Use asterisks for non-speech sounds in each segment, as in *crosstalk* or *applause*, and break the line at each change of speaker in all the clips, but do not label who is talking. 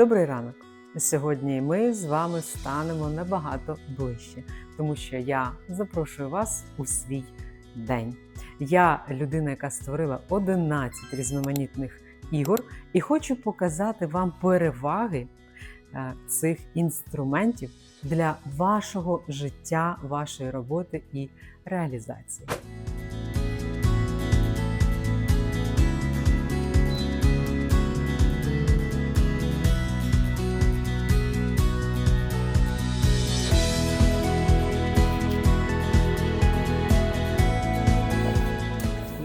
Добрий ранок! Сьогодні ми з вами станемо набагато ближче, тому що я запрошую вас у свій день. Я людина, яка створила 11 різноманітних ігор, і хочу показати вам переваги е, цих інструментів для вашого життя, вашої роботи і реалізації.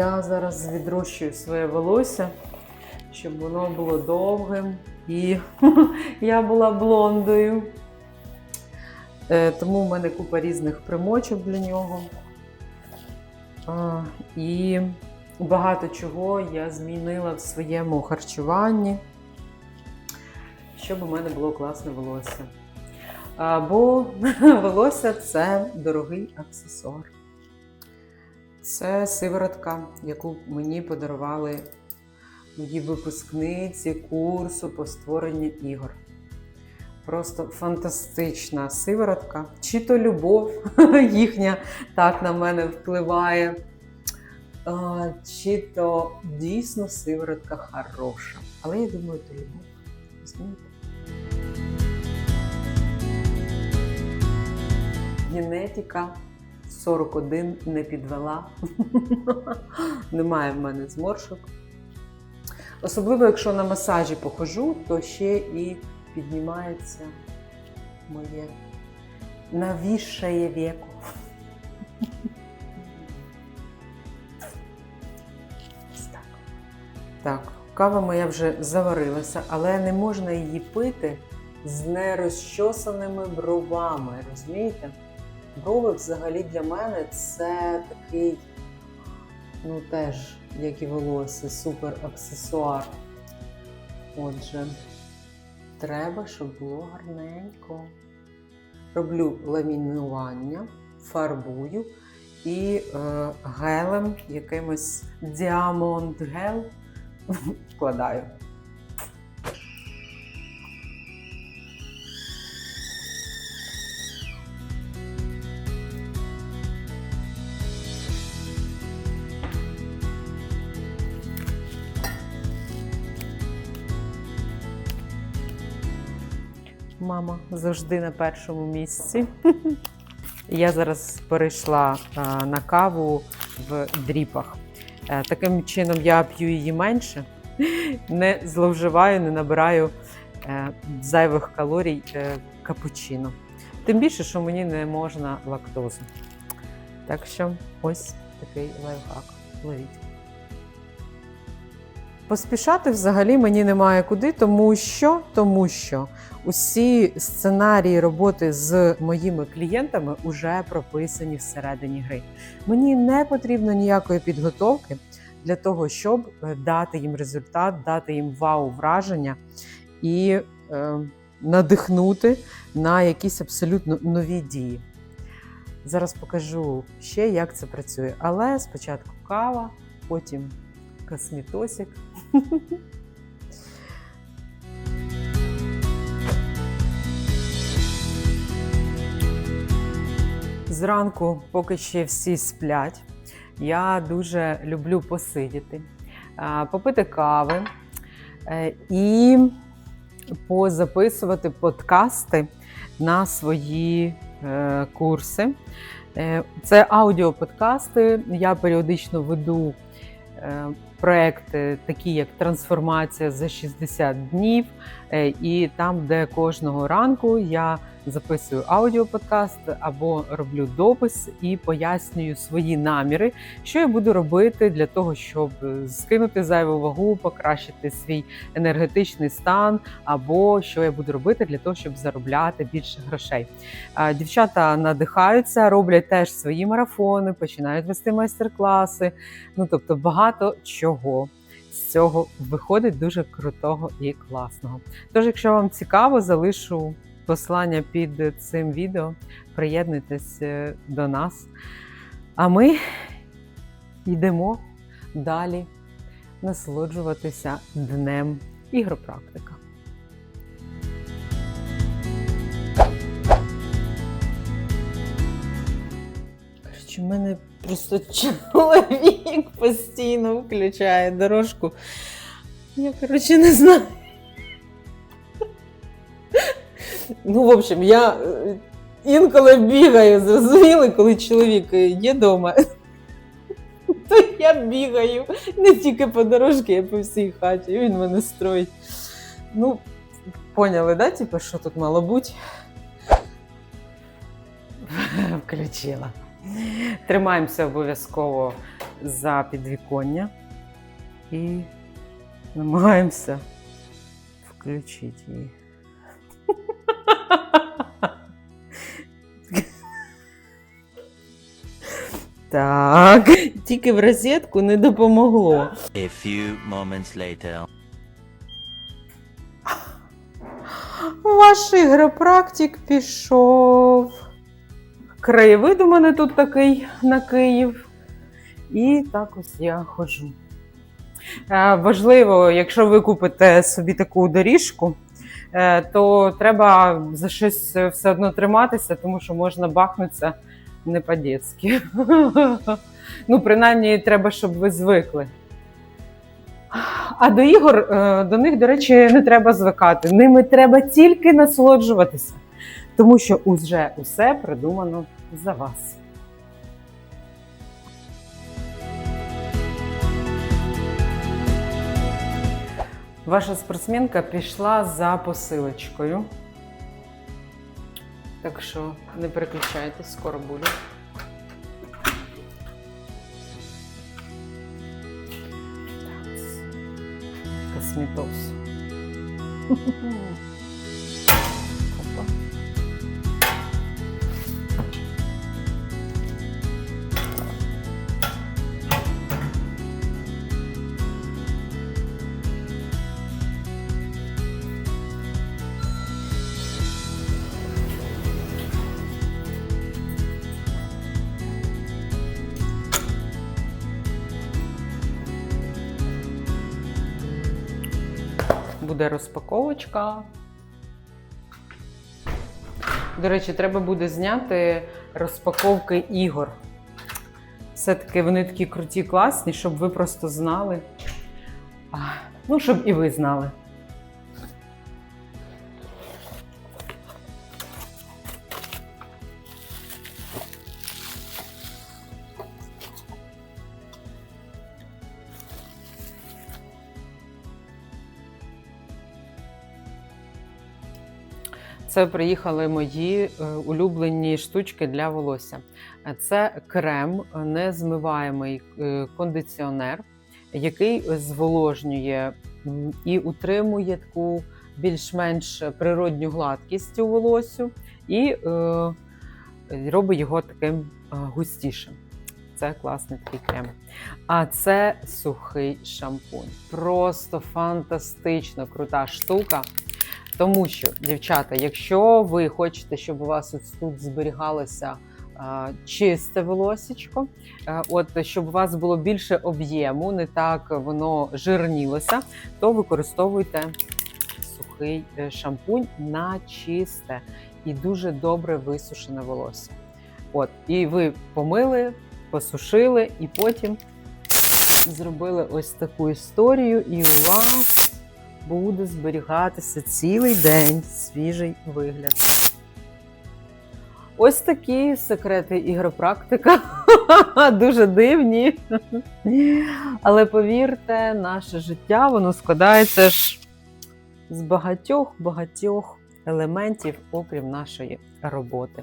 Я зараз відрощую своє волосся, щоб воно було довгим і *laughs* я була блондою. Е, Тому в мене купа різних примочок для нього. І багато чого я змінила в своєму харчуванні, щоб у мене було класне волосся. Бо *laughs* волосся це дорогий аксесуар. Це сиворотка, яку мені подарували мої випускниці курсу по створенню ігор. Просто фантастична сиворотка. Чи то любов *laughs* їхня так на мене впливає, чи то дійсно сиворотка хороша. Але я думаю, то любов. Генетика 41 не підвела. *laughs* Немає в мене зморшок. Особливо, якщо на масажі похожу, то ще і піднімається моє навісшає віко. Так. Так, кава моя вже заварилася, але не можна її пити з нерозчосаними бровами. Розумієте? Брови взагалі для мене це такий, ну теж, як і волосся, супер аксесуар. Отже, треба, щоб було гарненько. Роблю ламінування, фарбую і е, гелем, якимось діамонт гел *laughs* вкладаю. Мама завжди на першому місці. Я зараз перейшла е, на каву в дріпах. Е, Таким чином я п'ю її менше, не зловживаю, не набираю е, зайвих калорій капучино. Тим більше, що мені не можна лактозу. Так що ось такий лайфхак. Ловіть. Поспішати взагалі мені немає куди, тому що, тому що усі сценарії роботи з моїми клієнтами вже прописані всередині гри. Мені не потрібно ніякої підготовки для того, щоб е, дати їм результат, дати їм вау-враження і е, надихнути на якісь абсолютно нові дії. Зараз покажу ще, як це працює. Але спочатку кава, потім косметосик. Зранку, поки ще всі сплять, я дуже люблю посидіти, попити кави е, і позаписувати подкасти на свої е, курси. Е, Це аудіоподкасти. Я періодично веду проекти, такі як трансформація за 60 днів, е, і там, де кожного ранку я записую аудіоподкаст або роблю допис і пояснюю свої наміри, що я буду робити для того, щоб скинути зайву вагу, покращити свій енергетичний стан, або що я буду робити для того, щоб заробляти більше грошей. Дівчата надихаються, роблять теж свої марафони, починають вести майстер-класи. Ну тобто багато чого всього. З цього виходить дуже крутого і класного. Тож, якщо вам цікаво, залишу послання під цим відео. Приєднуйтесь е, до нас. А ми йдемо далі насолоджуватися днем ігропрактика. У мене просто чоловік постійно включає дорожку. Я, коротше, не знаю. Ну, в общем, я е, інколи бігаю, зрозуміли, коли чоловік е, є вдома. *laughs* То я бігаю не тільки по дорожці, а по всій хаті. Він мене строїть. Ну, поняли, да, типу, що тут мало бути? *laughs* Включила. Тримаємося обов'язково за підвіконня і намагаємося включити її. Так, тільки в розетку не допомогло.
A few moments later.
Ваш ігропрактик пішов. Краєвид у мене тут такий на Київ. І так ось я ходжу. Е, Важливо, якщо ви купите собі таку доріжку, е, то треба за щось все одно триматися, тому що можна бахнутися не по-дєцьки. *laughs* Ну, принаймні, треба, щоб ви звикли. А до ігор, е, до них, до речі, не треба звикати. Ними треба тільки насолоджуватися, тому що уже усе придумано за вас. Ваша спортсменка пішла за посилочкою. Так що не переключайтесь, скоро буде. Косметос. *laughs* Буде розпаковочка. До речі, треба буде зняти розпаковки ігор. Все-таки вони такі круті, класні, щоб ви просто знали. Ну, щоб і ви знали. Це приїхали мої е, улюблені штучки для волосся. Це крем, незмиваємий е, кондиціонер, який зволожнює і утримує таку більш-менш природню гладкість у волосю і е, робить його таким густішим. Це класний такий крем. А це сухий шампунь. Просто фантастично крута штука. Тому що, дівчата, якщо ви хочете, щоб у вас тут зберігалося чисте волосічко, от щоб у вас було більше об'єму, не так воно жирнілося, то використовуйте сухий е, шампунь на чисте і дуже добре висушене волосся. От, і ви помили, посушили, і потім зробили ось таку історію, і у вас буде зберігатися цілий день свіжий вигляд. Ось такі секрети ігропрактика. *laughs* Дуже дивні. Але повірте, наше життя воно складається ж з багатьох-багатьох елементів, окрім нашої роботи.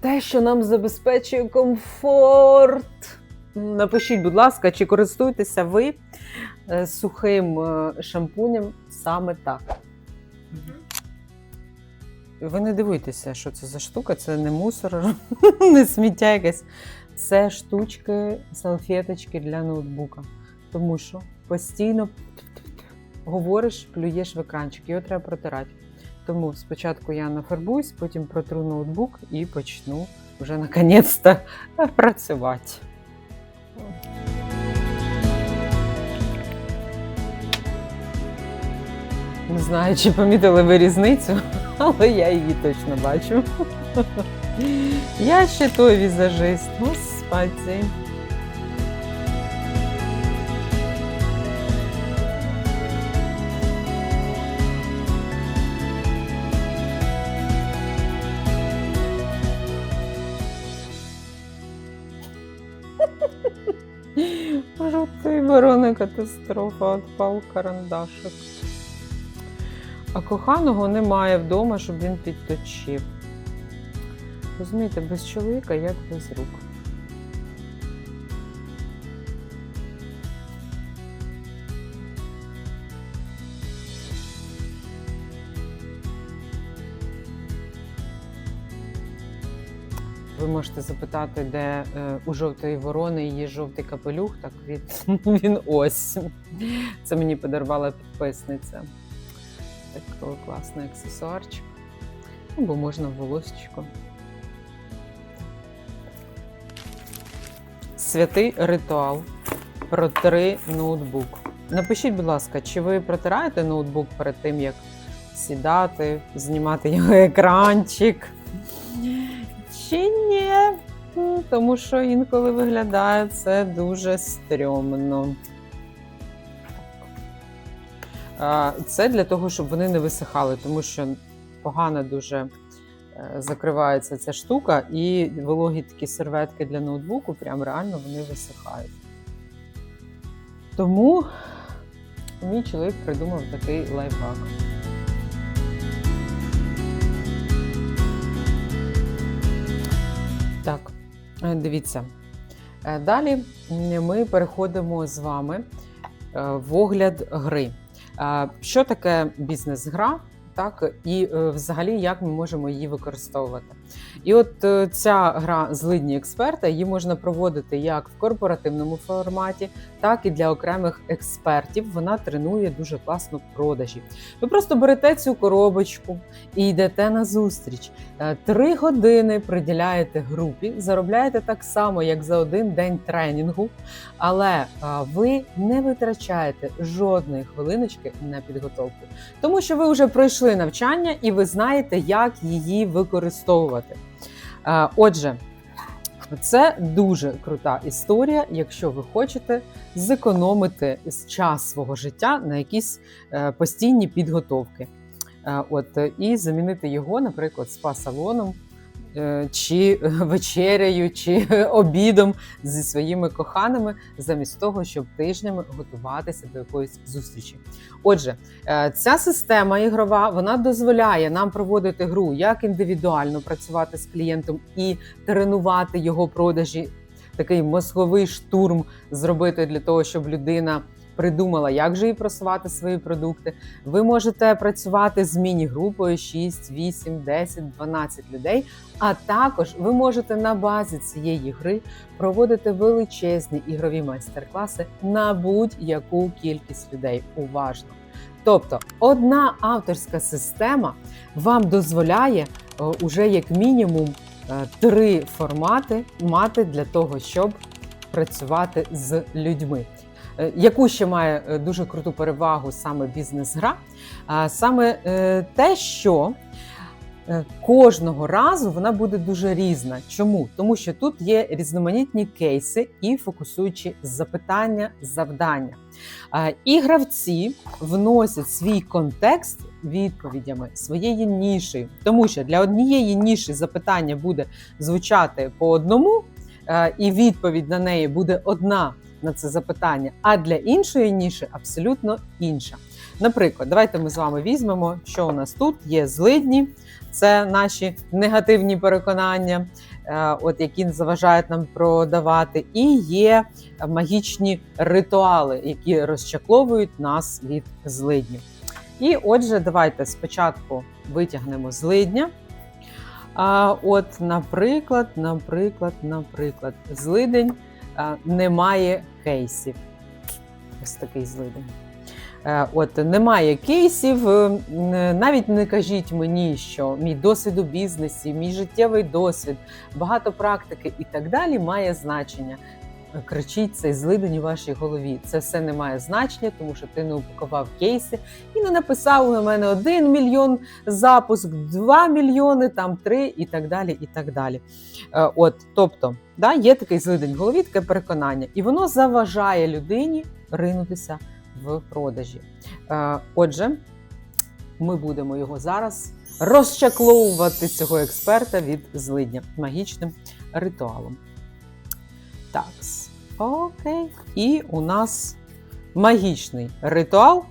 Те, що нам забезпечує комфорт. Напишіть, будь ласка, чи користуєтеся ви е, сухим е, шампунем саме так. Ви не дивуйтеся, що це за штука, це не мусор, *laughs* не сміття якесь. Це штучки, салфеточки для ноутбука. Тому що постійно говориш, плюєш в екранчик, його треба протирати. Тому спочатку я нафарбуюсь, потім протру ноутбук і почну вже наконець-то *laughs* працювати. Не знаю, чи помітили ви різницю. *laughs* але я її точно бачу. Я ще той візажист, господи. Жовтий ворона катастрофа, отпав карандашик. А коханого немає вдома, щоб він підточив. Розумієте, без чоловіка як без рук. Ви можете запитати, де е, у жовтої ворони є жовтий капелюх, так він, *laughs* він ось. Це мені подарувала підписниця. Такий класний аксесуарчик. Ну, бо можна волосечко. Святий ритуал. Протри ноутбук. Напишіть, будь ласка, чи ви протираєте ноутбук перед тим, як сідати, знімати його екранчик? Чи ні? Тому що інколи виглядає це дуже стрьомно. Це для того, щоб вони не висихали, тому що погано дуже е, закривається ця штука, і вологі такі серветки для ноутбуку, прям реально вони висихають. Тому мій чоловік придумав такий лайфхак. Так, е, дивіться. Е, Далі ми переходимо з вами в огляд гри. Що таке бізнес-гра? Так, і е, взагалі як ми можемо її використовувати. І от е, ця гра злидні експерта її можна проводити як в корпоративному форматі, так і для окремих експертів. Вона тренує дуже класно продажі. Ви просто берете цю коробочку і йдете на зустріч. Е, Три години приділяєте групі, заробляєте так само, як за один день тренінгу, але е, ви не витрачаєте жодної хвилиночки на підготовку, тому що ви вже пройшли навчання і ви знаєте, як її використовувати. Е, Отже, це дуже крута історія, якщо ви хочете зекономити час свого життя на якісь е, постійні підготовки. Е, От і замінити його, наприклад, спа-салоном, чи вечерею, чи обідом зі своїми коханими, замість того, щоб тижнями готуватися до якоїсь зустрічі. Отже, е, ця система ігрова вона дозволяє нам проводити гру як індивідуально працювати з клієнтом і тренувати його продажі, такий мозговий штурм зробити для того, щоб людина придумала, як же їй просувати свої продукти. Ви можете працювати з міні-групою 6, 8, 10, 12 людей. А також ви можете на базі цієї гри проводити величезні ігрові майстер-класи на будь-яку кількість людей. Уважно. Тобто, одна авторська система вам дозволяє е, уже як мінімум е, три формати мати для того, щоб працювати з людьми. Е, Яку ще має е, дуже круту перевагу саме бізнес-гра? Саме е, те, що кожного разу вона буде дуже різна. Чому? Тому що тут є різноманітні кейси і фокусуючі запитання, завдання. І гравці вносять свій контекст відповідями своєї ніші, тому що для однієї ніші запитання буде звучати по одному, і відповідь на неї буде одна на це запитання, а для іншої ніші абсолютно інша. Наприклад, давайте ми з вами візьмемо, що у нас тут є злидні, це наші негативні переконання, е, от які заважають нам продавати, і є магічні ритуали, які розчакловують нас від злиднів. І отже, давайте спочатку витягнемо злидня. А, от, наприклад, наприклад, наприклад, злидень немає кейсів. Ось такий злидень. Е, От немає кейсів. е, Навіть не кажіть мені, що мій досвід у бізнесі, мій життєвий досвід, багато практики і так далі має значення. Кричить цей злидень у вашій голові. Це все не має значення, тому що ти не упакував кейси і не написав на мене 1 мільйон запуск, 2 мільйони, там 3 і так далі. і так далі. Е, От, тобто, да, є такий злидень в голові, таке переконання, і воно заважає людині ринутися в продажі. Е, Отже, ми будемо його зараз розчакловувати цього експерта від злидня магічним ритуалом. Так, окей. І у нас магічний ритуал.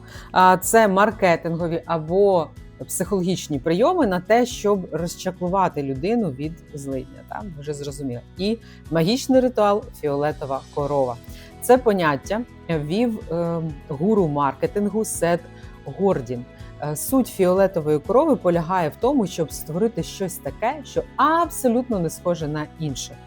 Це маркетингові або психологічні прийоми на те, щоб розчаклувати людину від злидня. Так, вже зрозуміли. І магічний ритуал фіолетова корова. Це поняття вів е, гуру маркетингу Сет Гордін. Е, Суть фіолетової корови полягає в тому, щоб створити щось таке, що абсолютно не схоже на інше.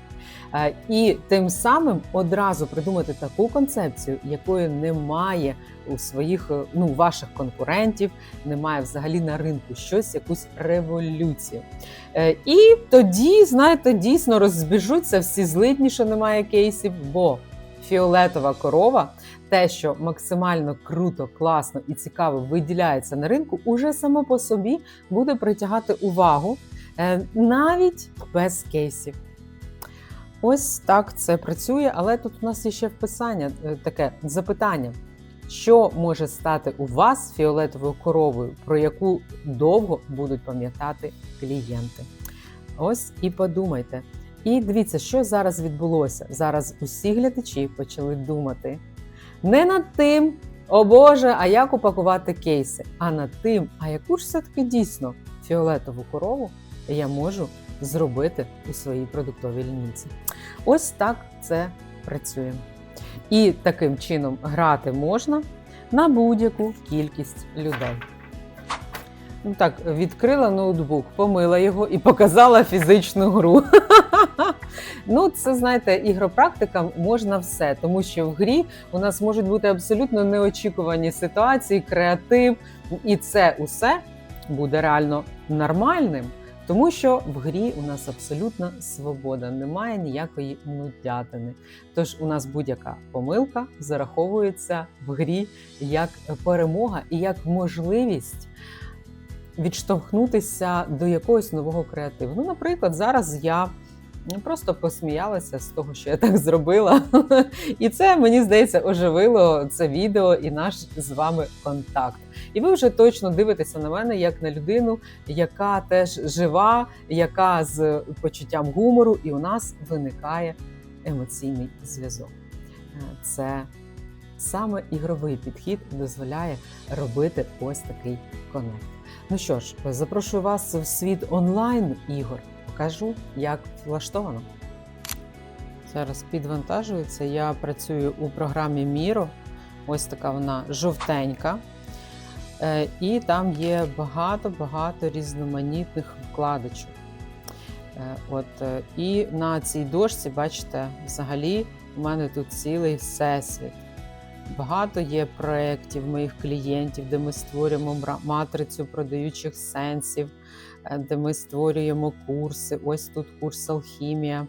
Е, І тим самим одразу придумати таку концепцію, якої немає у своїх е, ну ваших конкурентів, немає взагалі на ринку щось, якусь революцію. Е, І тоді, знаєте, дійсно розбіжуться всі злидні, що немає кейсів, бо фіолетова корова те, що максимально круто, класно і цікаво виділяється на ринку, уже само по собі буде притягати увагу навіть без кейсів. Ось так це працює, але тут у нас є ще вписання, е, таке запитання. Що може стати у вас фіолетовою коровою, про яку довго будуть пам'ятати клієнти? Ось і подумайте. І дивіться, що зараз відбулося. Зараз усі глядачі почали думати не над тим, о Боже, а як упакувати кейси, а над тим, а яку ж все-таки дійсно фіолетову корову я можу зробити у своїй продуктовій лінійці. Ось так це працює. І таким чином грати можна на будь-яку кількість людей. Ну так, відкрила ноутбук, помила його і показала фізичну гру. *laughs* Ну, це знаєте, ігропрактикам можна все, тому що в грі у нас можуть бути абсолютно неочікувані ситуації, креатив, і це усе буде реально нормальним. Тому що в грі у нас абсолютна свобода, немає ніякої нудятини. Тож у нас будь-яка помилка зараховується в грі як перемога і як можливість відштовхнутися до якогось нового креативу. Ну, наприклад, зараз я просто посміялася з того, що я так зробила. *laughs* І це мені здається оживило це відео і наш з вами контакт. І ви вже точно дивитеся на мене як на людину, яка теж жива, яка з почуттям гумору, і у нас виникає емоційний зв'язок. Е, Це саме ігровий підхід дозволяє робити ось такий конект. Ну що ж, запрошую вас в світ онлайн ігор. Покажу, як влаштовано. Зараз підвантажується. Я працюю у програмі Miro. Ось така вона жовтенька. Е, І там є багато-багато різноманітних вкладочок. Е, От, е, І на цій дошці, бачите, взагалі у мене тут цілий всесвіт. Багато є проєктів моїх клієнтів, де ми створюємо матрицю продаючих сенсів, де ми створюємо курси. Ось тут курс алхімія.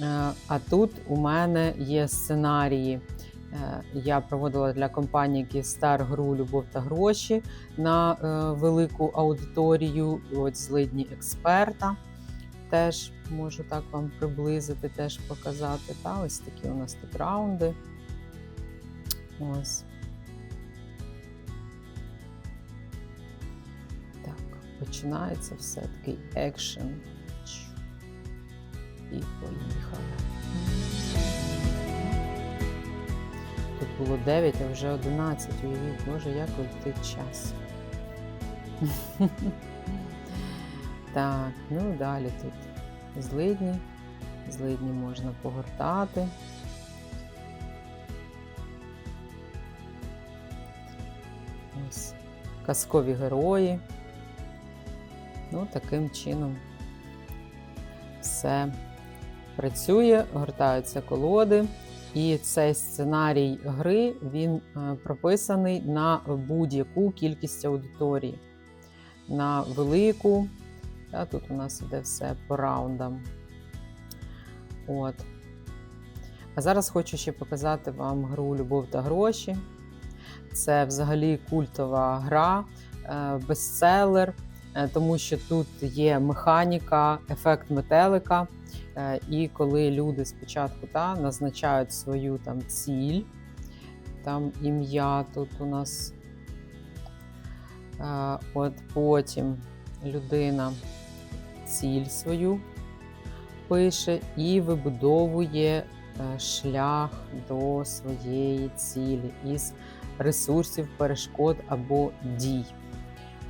Е, А тут у мене є сценарії. Е, Я проводила для компанії Київстар гру Любов та гроші на е, велику аудиторію. От злидні експерта. Теж можу так вам приблизити, теж показати. Та ось такі у нас тут раунди. Ось. Починається все такий екшен. І поїхали. Тут було 9, а вже 11. Уявіть, Боже, як летить час. *laughs* Так, ну далі тут злидні. Злидні можна погортати. Ось казкові герої. Ну, таким чином все працює, гортаються колоди. І цей сценарій гри він е, прописаний на будь-яку кількість аудиторії. На велику. Та, тут у нас іде все по раундам. От. А зараз хочу ще показати вам гру Любов та гроші. Це взагалі культова гра, е, бестселер, тому що тут є механіка, ефект метелика. Е, І коли люди спочатку та, назначають свою там ціль, там ім'я тут у нас. Е, От потім людина ціль свою пише і вибудовує е, шлях до своєї цілі із ресурсів, перешкод або дій.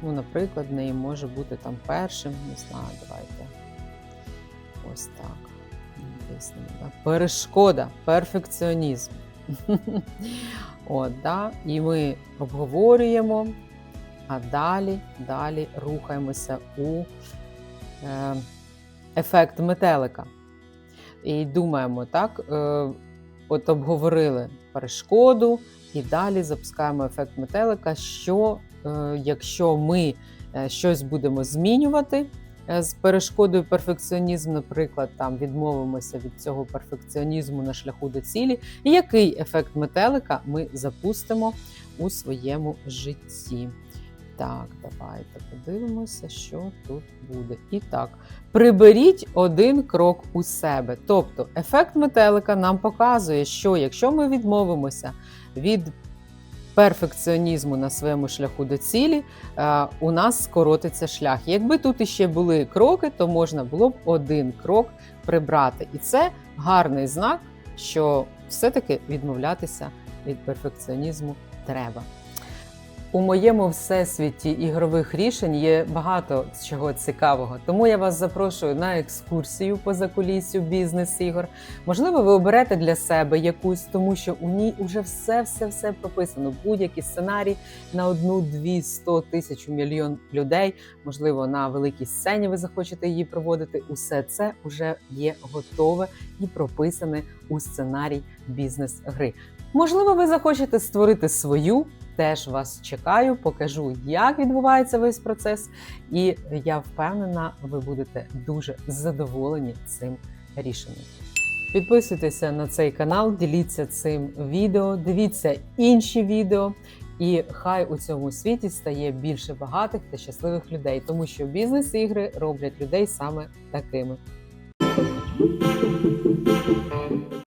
Ну, наприклад, неї може бути там першим, не знаю, давайте. Ось так. Перешкода, перфекціонізм. *laughs* От, да? І ми обговорюємо, а далі, далі рухаємося у е, ефект метелика. І думаємо, так, е, от обговорили перешкоду, і далі запускаємо ефект метелика. Що якщо ми е, щось будемо змінювати е, з перешкодою перфекціонізм, наприклад, там відмовимося від цього перфекціонізму на шляху до цілі, який ефект метелика ми запустимо у своєму житті? Так, давайте подивимося, що тут буде. І так, приберіть один крок у себе. Тобто, ефект метелика нам показує, що якщо ми відмовимося від перфекціонізму на своєму шляху до цілі, е, у нас скоротиться шлях. Якби тут іще були кроки, то можна було б один крок прибрати. І це гарний знак, що все-таки відмовлятися від перфекціонізму треба. У моєму всесвіті ігрових рішень є багато чого цікавого, тому я вас запрошую на екскурсію по закуліссю бізнес-ігор. Можливо, ви оберете для себе якусь, тому що у ній уже все, все, все прописано. Будь-який сценарій на одну, дві, сто тисячу мільйон людей. Можливо, на великій сцені ви захочете її проводити. Усе це вже є готове і прописане у сценарій бізнес-гри. Можливо, ви захочете створити свою. Теж вас чекаю, покажу, як відбувається весь процес, і я впевнена, ви будете дуже задоволені цим рішенням. Підписуйтеся на цей канал, діліться цим відео, дивіться інші відео, і хай у цьому світі стає більше багатих та щасливих людей, тому що бізнес-ігри роблять людей саме такими.